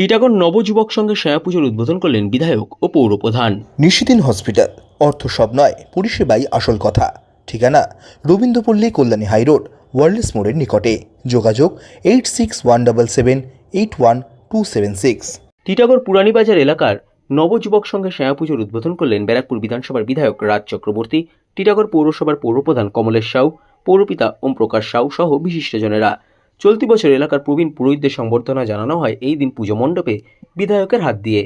টিটাগড় নবযুবক সংঘের সায়া পুজোর উদ্বোধন করলেন বিধায়ক ও পৌরপ্রধান। নিশিদিন হসপিটাল অর্থ সব নয় পরিষেবাই আসল কথা। ঠিকানা রবীন্দ্রপল্লী কল্যাণী হাইরোড ওয়ার্ল্ডস মোড়ের নিকটে। যোগাযোগ eight six one double seven eight one two seven six Titagarh Puranibazar এলাকার নবযুবক সংঘের সায়া পুজোর উদ্বোধন করলেন ব্যারাকপুর বিধানসভার বিধায়ক রাজ চক্রবর্তী টিটাগড় পৌরসভার পৌরপ্রধান কমলেশ সাউ পৌরপিতা ওম প্রকাশ সাউ সহ বিশিষ্টজনেরা চলতি বছর এলাকার প্রবীণ পুরোহিতদের সংবর্ধনা জানানো হয় এই দিন পুজো মণ্ডপে বিধায়কের হাত দিয়ে।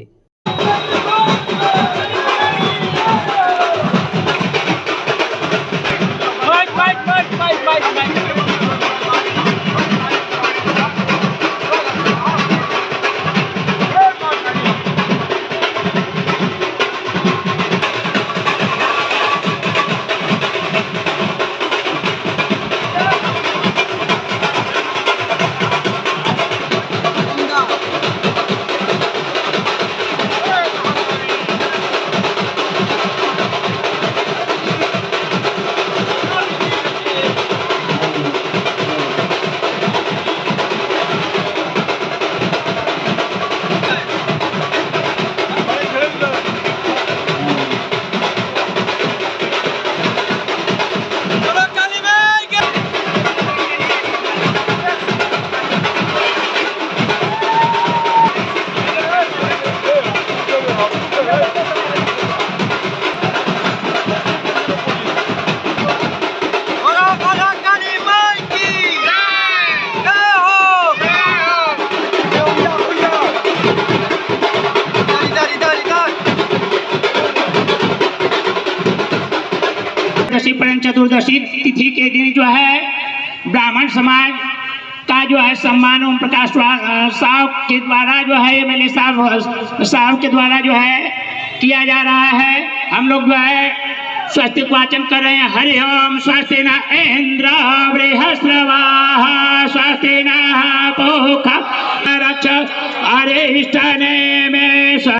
चतुर्दशी तिथि के दिन जो है, ब्राह्मण समाज का जो है सम्मान ओम प्रकाश साहब के द्वारा जो है, एम एल साहब साहब के द्वारा जो है किया जा रहा है। हम लोग जो है स्वस्तिक वाचन कर रहे हैं। हरि ओम स्वस्ति न इंद्र बृहस्रवाह स्वस्ति न में स्व-